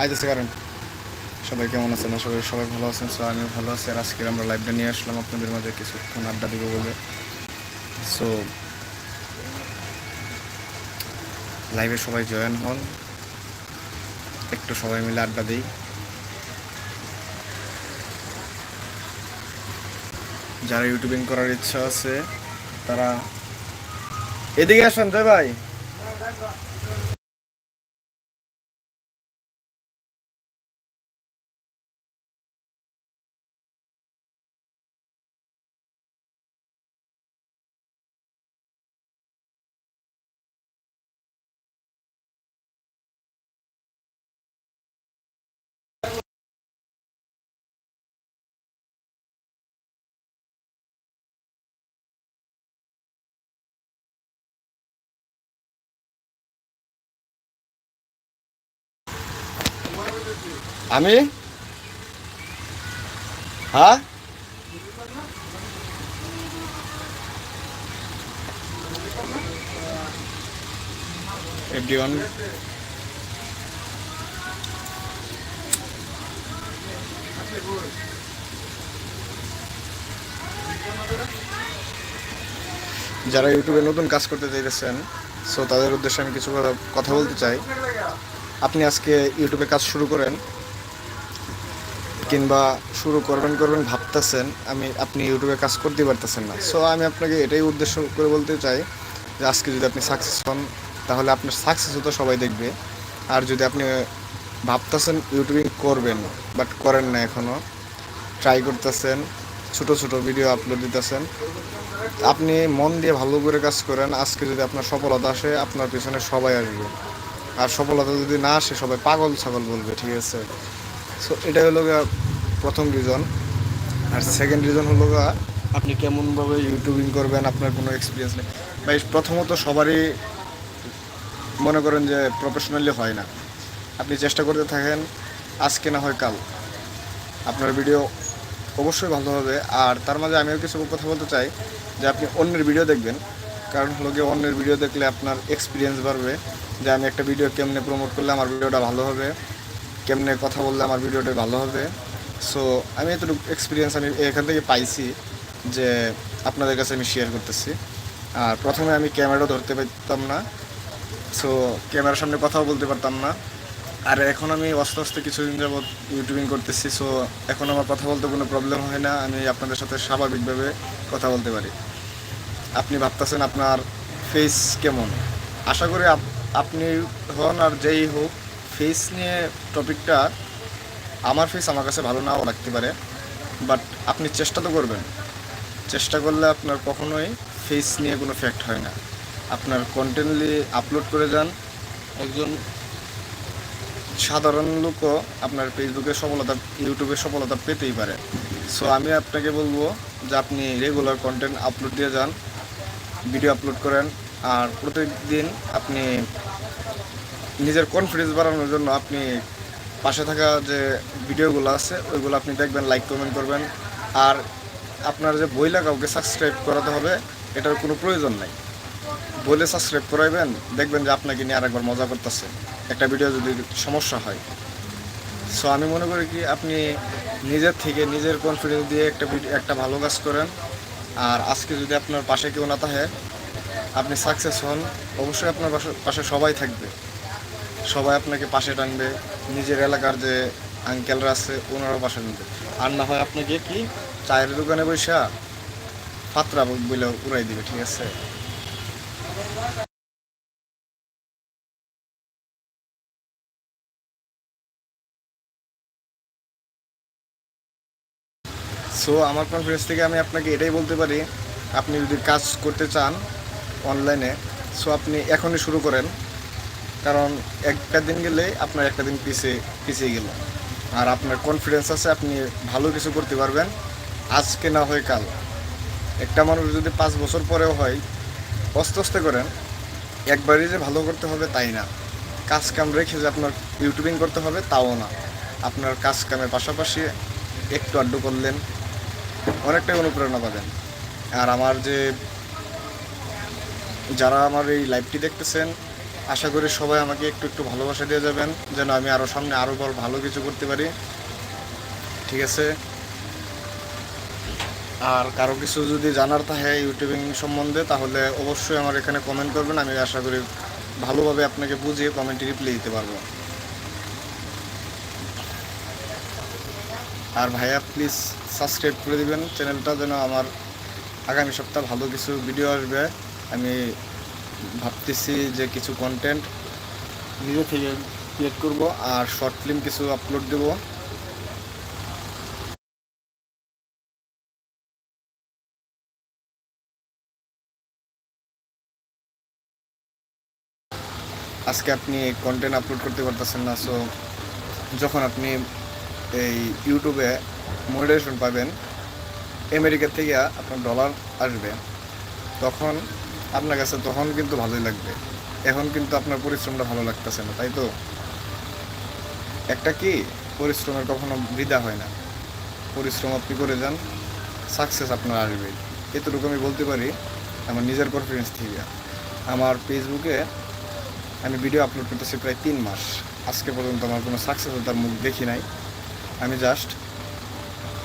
আইতেছে কারণ? সবাই কেমন আছেন? আশা করি সবাই ভালো আছেন সো আমিও ভালো আছি। আর আজকে আমরা লাইভটা নিয়ে আসলাম আপনাদের মাঝে কিছুক্ষণ আড্ডা দিব বলে। সো লাইভে সবাই জয়েন হন। একটু সবাই মিলে আড্ডা দিই। যারা ইউটিউবিং করার ইচ্ছা আছে, তারা এদিকে আসেন জয় ভাই। আমি? হ্যাঁ? যারা ইউটিউবে নতুন কাজ করতে চাইতেছেন সো তাদের উদ্দেশ্যে আমি কিছু কথা বলতে চাই। আপনি আজকে ইউটিউবে কাজ শুরু করেন কিংবা শুরু করবেন করবেন ভাবতেছেন, আমি, আপনি ইউটিউবে কাজ করতে পারতেছেন না। সো আমি আপনাকে এটাই উদ্দেশ্য করে বলতে চাই যে, আজকে যদি আপনি সাকসেস হন, তাহলে আপনার সাকসেস তো সবাই দেখবে। আর যদি আপনি ভাবতেছেন ইউটিউবিং করবেন বাট করেন না এখনও ট্রাই করতেছেন, ছোট ছোট ভিডিও আপলোড দিতেছেন, আপনি মন দিয়ে ভালো করে কাজ করেন, আজকে যদি আপনার সফলতা আসে, আপনার পিছনে সবাই আসবে। আর সফলতা যদি না আসে, সবাই পাগল ছাগল বলবে, ঠিক আছে? সো এটা হলো প্রথম রিজন আর সেকেন্ড রিজন হলো আপনি কেমনভাবে ইউটিউবিং করবেন, আপনার কোনো এক্সপিরিয়েন্স নেই। ভাই, প্রথমত সবারই মনে করেন যে প্রফেশনালি হয় না। আপনি চেষ্টা করতে থাকেন, আজকে না হয় কাল। আপনার ভিডিও অবশ্যই ভালো হবে। আর তার মাঝে আমিও কিছু কথা বলতে চাই, যে আপনি অন্যের ভিডিও দেখবেন। কারণ হলো গিয়ে অন্যের ভিডিও দেখলে আপনার এক্সপিরিয়েন্স বাড়বে, যে আমি একটা ভিডিও কেমনে প্রমোট করলে আমার ভিডিওটা ভালো হবে। কেমনে কথা বললে আমার ভিডিওটা ভালো হবে। সো আমি এতটুকু এক্সপিরিয়েন্স আমি এখান থেকে পাইছি যে আপনাদের কাছে আমি শেয়ার করতেছি। আর প্রথমে আমি ক্যামেরা ধরতে পারতাম না। সো ক্যামেরার সামনে কথাও বলতে পারতাম না। আর এখন আমি আস্তে আস্তে কিছুদিন যাবৎ ইউটিউবিং করতেছি। সো এখন আমার কথা বলতে কোনো প্রবলেম হয় না। আমি আপনাদের সাথে স্বাভাবিকভাবে কথা বলতে পারি। আপনি ভাবতেছেন আপনার ফেস কেমন? আশা করি আপ- আপনি হন আর যেই হোক ফেস নিয়ে টপিকটা আমার ফেস আমার কাছে ভালো নাও লাগতে পারে বাট আপনি চেষ্টা তো করবেন। চেষ্টা করলে আপনার কখনোই ফেস নিয়ে কোনো ফ্যাক্ট হয় না। আপনার কন্টেন্টলি আপলোড করে যান একজন সাধারণ লোকও আপনার ফেসবুকে সফলতা ইউটিউবে সফলতা পেতেই পারে। সো আমি আপনাকে বলব যে আপনি রেগুলার কন্টেন্ট আপলোড দিয়ে যান ভিডিও আপলোড করেন, আর প্রত্যেকদিন আপনি নিজের কনফিডেন্স বাড়ানোর জন্য আপনি পাশে থাকা যে ভিডিওগুলো আছে, ওইগুলো আপনি দেখবেন লাইক কমেন্ট করবেন। আর আপনার যে বইলা কাউকে সাবস্ক্রাইব করাতে হবে, এটার কোনো প্রয়োজন নাই। বলে সাবস্ক্রাইব করাইবেন, দেখবেন যে আপনাকে নিয়ে আরেকবার মজা করতেছে। একটা ভিডিও যদি সমস্যা হয়। সো আমি মনে করি কি, আপনি নিজের থেকে নিজের কনফিডেন্স দিয়ে একটা একটা ভালো কাজ করেন। আর আজকে যদি আপনার পাশে কেউ না থাকে, আপনি সাকসেস হন, অবশ্যই আপনার পাশে সবাই থাকবে। সবাই আপনাকে পাশে টানবে, নিজের এলাকার যে আঙ্কেলরা আছে, ওনারাও পাশে টানবে। আর না হয় আপনাকে কি চায়ের দোকানে বৈশা ফাতরা বলে উড়াই দিবে, ঠিক আছে? সো আমার কনফিডেন্স থেকে আমি আপনাকে এটাই বলতে পারি, আপনি যদি কাজ করতে চান অনলাইনে সো আপনি এখনই শুরু করেন। কারণ একটা দিন গেলে আপনার একটা দিন পিছিয়ে পিছিয়ে গেল। আর আপনার কনফিডেন্স আছে, আপনি ভালো কিছু করতে পারবেন। আজকে না হয় কাল। একটা মানুষ যদি পাঁচ বছর পরেও হয় আস্তে অস্তে করেন, একবারই যে ভালো করতে হবে তাই না। কাজ কাম রেখে যে আপনার ইউটিউবিং করতে হবে, তাও না। আপনার কাজ কামের পাশাপাশি একটু আড্ডু করলেন, অনেকটাই অনুপ্রেরণা পাবেন। আর আমার যে, যারা আমার এই লাইভটি দেখতেছেন আশা করি সবাই আমাকে একটু একটু ভালোবাসা দিয়ে যাবেন, যেন আমি আরও সামনে আরও বড় ভালো কিছু করতে পারি। ঠিক আছে? আর কারও কিছু যদি জানার থাকে ইউটিউবিং সম্বন্ধে, তাহলে অবশ্যই আমার এখানে কমেন্ট করবেন। আমি আশা করি ভালোভাবে আপনাকে বুঝিয়ে কমেন্টে রিপ্লাই দিতে পারব। আর ভাইয়া প্লিজ সাবস্ক্রাইব করে দিবেন চ্যানেলটা, যেন আমার আগামী সপ্তাহ ভালো কিছু ভিডিও আসবে। আমি ভাবতেছি যে কিছু কন্টেন্ট নিজে থেকে ক্রিয়েট করব আর শর্ট ফিল্ম কিছু আপলোড দেব। আজকে আপনি কন্টেন্ট আপলোড করতে পারতেছেন না সো যখন আপনি এই ইউটিউবে মোটিভেশন পাবেন আমেরিকা থেকে আপনার ডলার আসবে। তখন আপনার কাছে তখন কিন্তু ভালোই লাগবে। এখন কিন্তু আপনার পরিশ্রমটা ভালো লাগতেছে না, তাই তো? একটা কি? পরিশ্রমের কখনো বৃধা হয় না। পরিশ্রম আপনি করে যান সাকসেস আপনার আসবে। এতটুকু আমি বলতে পারি, আমার নিজের কনফিডেন্স থেকে। আমার ফেসবুকে আমি ভিডিও আপলোড করতেছি প্রায় তিন মাস। আজকে পর্যন্ত আমার কোনো সাকসেসতার মুখ দেখি নাই। আমি জাস্ট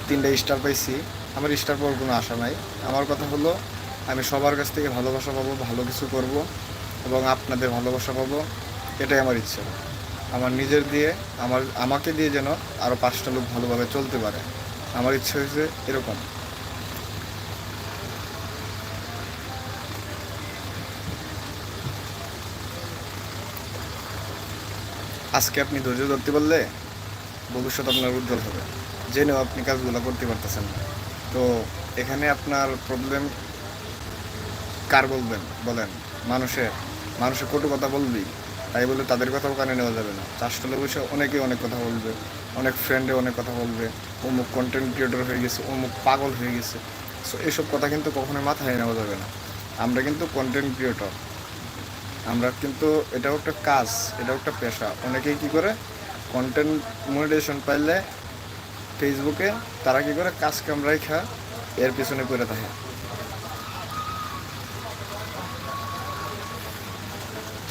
তিনটা স্টার পাইছি। আমার স্টার পাওয়ার কোনো আশা নাই। আমার কথা হলো আমি সবার কাছ থেকে ভালোবাসা পাবো, ভালো কিছু করব এবং আপনাদের ভালোবাসা পাবো, এটাই আমার ইচ্ছা। আমার নিজের দিয়ে, আমার, আমাকে দিয়ে যেন আরও পাঁচটা লোক ভালোভাবে চলতে পারে। আমার ইচ্ছে হয়েছে এরকম। আজকে আপনি ধৈর্য ধরতে পারলে ভবিষ্যৎ আপনার উজ্জ্বল হবে। জেনেও আপনি কাজগুলো করতে পারতেছেন না। তো এখানে আপনার প্রবলেম কার বলবেন? বলেন। মানুষের মানুষের কটু কথা বলবি, তাই বলে তাদের কথাও কানে নেওয়া যাবে না। চাষতলে বসে অনেকেই অনেক কথা বলবে, অনেক ফ্রেন্ডে অনেক কথা বলবে, অমুক কন্টেন্ট ক্রিয়েটর হয়ে গেছে, অমুক পাগল হয়ে গেছে। সো এসব কথা কিন্তু কখনোই মাথায় নেওয়া যাবে না। আমরা কিন্তু কন্টেন্ট ক্রিয়েটর আমরা কিন্তু এটাও একটা কাজ, এটাও একটা পেশা। অনেকেই কি করে? কন্টেন্ট মনিটাইজেশন পাইলে ফেসবুকে তারা কি করে? কাজ কাম রাইখা এর পিছনে পড়ে থাকে।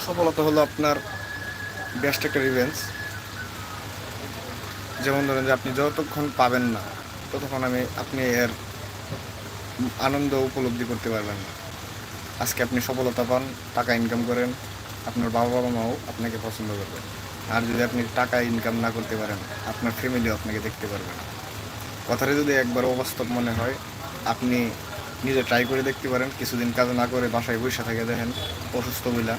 সফলতা হলো আপনার বেস্ট একটা রিভেন্স যেমন ধরেন যে আপনি যতক্ষণ পাবেন না, ততক্ষণ আমি, আপনি এর আনন্দ উপলব্ধি করতে পারবেন না। আজকে আপনি সফলতা পান, টাকা ইনকাম করেন, আপনার বাবা বাবা মাও আপনাকে পছন্দ করবে। আর যদি আপনি টাকা ইনকাম না করতে পারেন, আপনার ফ্যামিলিও আপনাকে দেখতে পারবে না। কথাটা যদি একবার অবাস্তব মনে হয়, আপনি নিজে ট্রাই করে দেখতে পারেন, কিছুদিন কাজ না করে বাসায় বসে থেকে দেখেন, অসুস্থ বইলা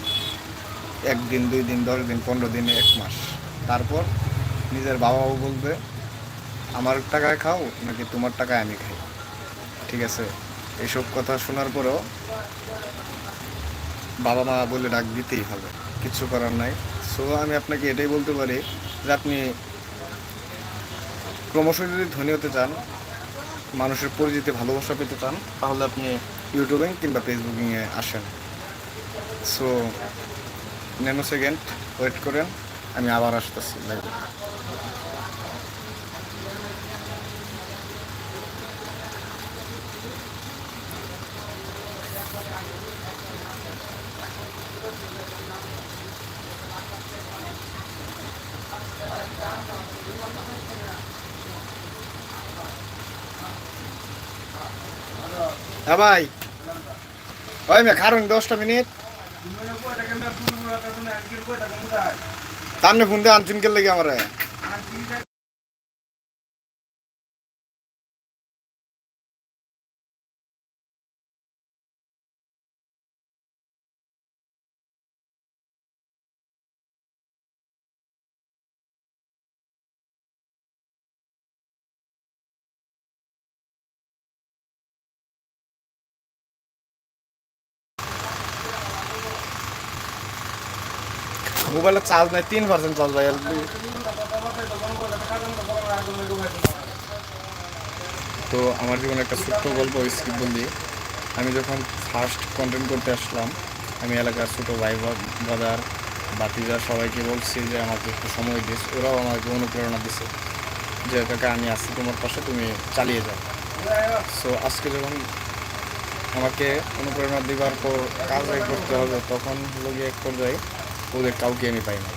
একদিন, দুই দিন, দশ দিন, পনেরো দিন, এক মাস। তারপর নিজের বাবাও বলবে, আমার টাকায় খাও, নাকি তোমার টাকায় আমি খাই? ঠিক আছে? এইসব কথা শোনার পরেও বাবা মা বলে ডাক দিতেই হবে। কিছু করার নাই। সো, আমি আপনাকে এটাই বলতে পারি যে আপনি ক্রমশ যদি ধনী হতে চান, মানুষের পরিচিতি, ভালোবাসা পেতে চান, তাহলে আপনি ইউটিউবিং কিংবা ফেসবুকিংয়ে আসেন। সো ন্যানো সেকেন্ড ওয়েট করেন, আমি আবার আসতেছি লাইভে হ্যাঁ ভাই। ওই মে কারণ দশটা মিনিট। সামনে ফোন দিয়ে আনছুন কে লেগে আমার। মোবাইলে চার্জ নাই, তিন পার্সেন্ট চার্জ ভাই তো আমার জীবনে একটা ছোট্ট গল্প স্ক্রিপ্ট বলি। আমি যখন ফার্স্ট কন্টেন্ট করতে আসলাম, আমি এলাকার ছোটো ভাই ব্রাদার বাতিজা সবাইকে বলছি যে, আমাকে একটু সময় দিস। ওরাও আমাকে অনুপ্রেরণা দিছে যে, কাকা, আমি আসছি তোমার পাশে, তুমি চালিয়ে যাও। সো আজকে যখন আমাকে অনুপ্রেরণা দেওয়ার পর কাজ করতে হবে, তখন হলো গিয়ে এক পর্যায়ে ওদের কাউকে আমি পাই না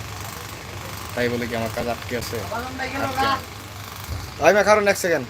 তাই বলে কি আমার কাজ আটকে আছে আটকে মা কারও নেক্সট সেকেন্ড